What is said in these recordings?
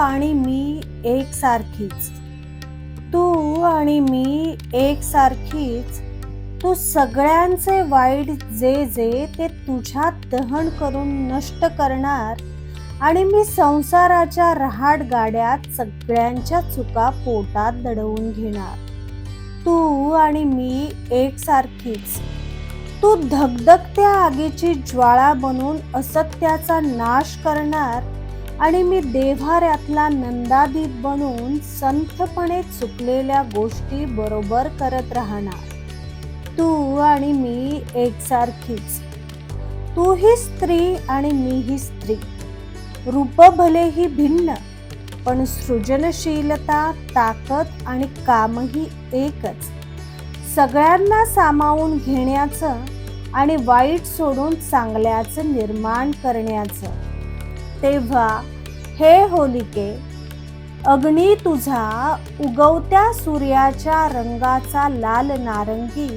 आणि मी एकसारखीच. तू आणि मी एकसारखीच. तू सगळ्यांचे वाईट जे जे ते तुझ्यात दहन करून नष्ट करणार आणि मी संसाराच्या रहाट गाड्यात सगळ्यांच्या चुका पोटात दडवून घेणार. तू आणि मी एकसारखीच. तू धगधगत्या आगीची ज्वाळा बनून असत्याचा नाश करणार आणि मी देव्हाऱ्यातला नंदादीप बनून संथपणे चुकलेल्या गोष्टी बरोबर करत राहणार. तू आणि मी एकसारखीच. तू ही स्त्री आणि मी ही स्त्री. रूप भलेही भिन्न पण सृजनशीलता ताकद आणि कामही एकच. सगळ्यांना सामावून घेण्याचं आणि वाईट सोडून चांगल्याचं निर्माण करण्याचं. तेव्हा हे होलिके अग्नी तुझा उगवत्या सूर्याच्या रंगाचा लाल नारंगी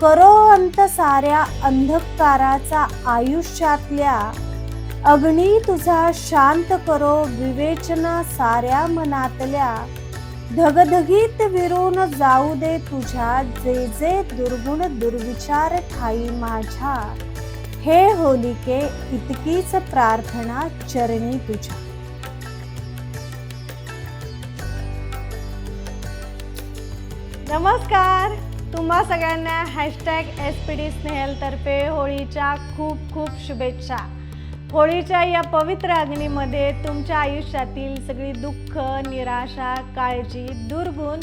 करो अंत साऱ्या अंधकाराचा आयुष्यातल्या अग्नी तुझा शांत करो विवेचना साऱ्या मनातल्या धगधगीत विरून जाऊ दे तुझ्या जे जे दुर्गुण दुर्विचार ठाई माझ्या. हे होलिके इतकीच प्रार्थना चरणी तुझ्या. नमस्कार. तुम्हा सगळ्यांना हॅशटॅग एस पी डी स्नेहलतर्फे होळीच्या खूप खूप शुभेच्छा. होळीच्या या पवित्र अग्नीमध्ये तुमच्या आयुष्यातील सगळी दुःख निराशा काळजी दुर्गुण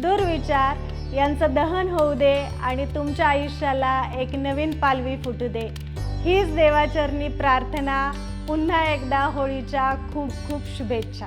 दुर्विचार यांचं दहन होऊ दे आणि तुमच्या आयुष्याला एक नवीन पालवी फुटू दे. हीच देवाचरणी प्रार्थना. पुन्हा एकदा होळीच्या खूप खूप शुभेच्छा.